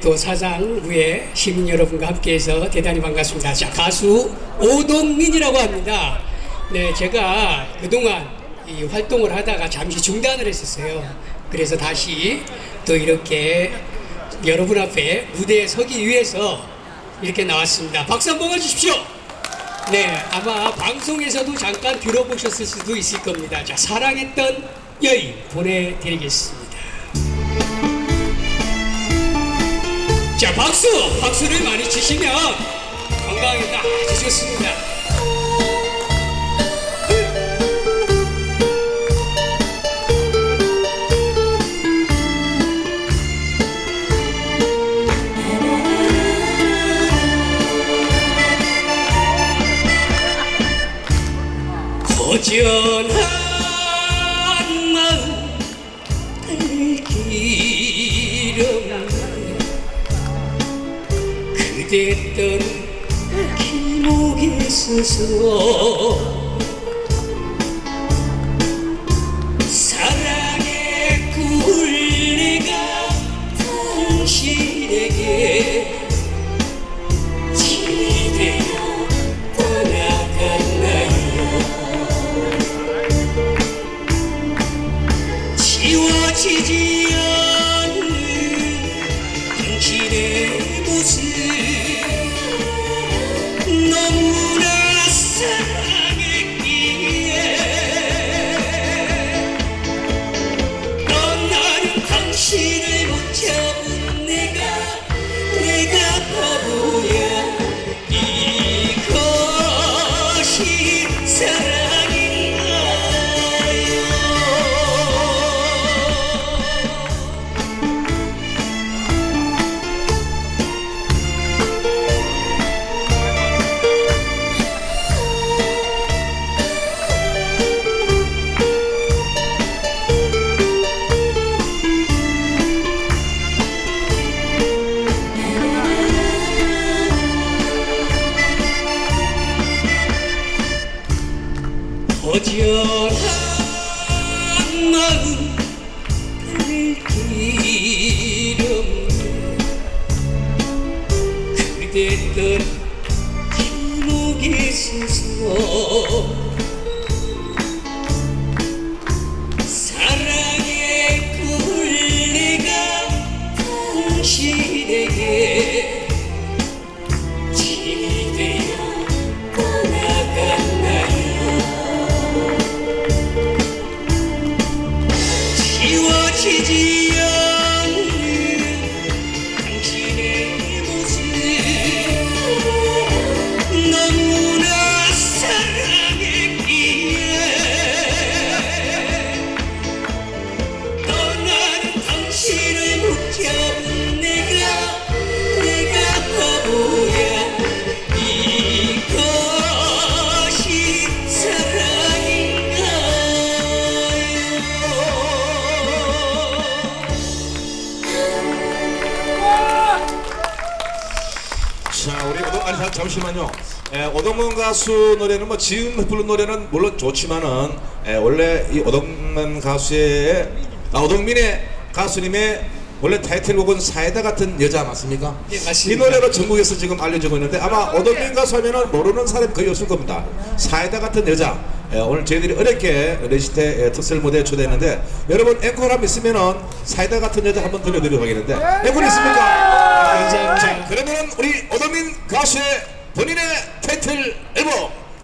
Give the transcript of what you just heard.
또 사장 후에 시민 여러분과 함께해서 대단히 반갑습니다. 자 가수 오동민이라고 합니다. 네 제가 그동안 이 활동을 하다가 잠시 중단을 했었어요. 그래서 다시 또 이렇게 여러분 앞에 무대에 서기 위해서 이렇게 나왔습니다. 박수 한번 해주십시오. 네 아마 방송에서도 잠깐 들어보셨을 수도 있을 겁니다. 자 사랑했던 여인 보내드리겠습니다. 자 박수! 박수를 많이 치시면 건강에 아주 좋습니다. 고전한 떠는 길목에 서서 사랑의 내가 당신에게 기대어 떠나갔나요 지워지지 거절한 마음 그대 떠 길목에 서서 지워 아니 잠- 잠시만요. 에, 오동문 가수 노래는 뭐 지금 부른 노래는 물론 좋지만은 에, 원래 이 오동문 가수의 아, 오동민의 가수님의 원래 타이틀곡은 사이다 같은 여자 맞습니까? 네, 맞습니다. 이 노래로 전국에서 지금 알려지고 있는데 아마 오동민 가수 하면은 모르는 사람이 거의 없을 겁니다. 사이다 같은 여자. 에, 오늘 저희들이 어렵게 레시테 에, 특설 무대에 초대했는데 여러분 앵콜 한번 있으면은 사이다 같은 여자 한번 들려드리도록 하겠는데 앵콜 있습니까? 자, 그러면 우리 오동민 가수의 본인의 타이틀 앨범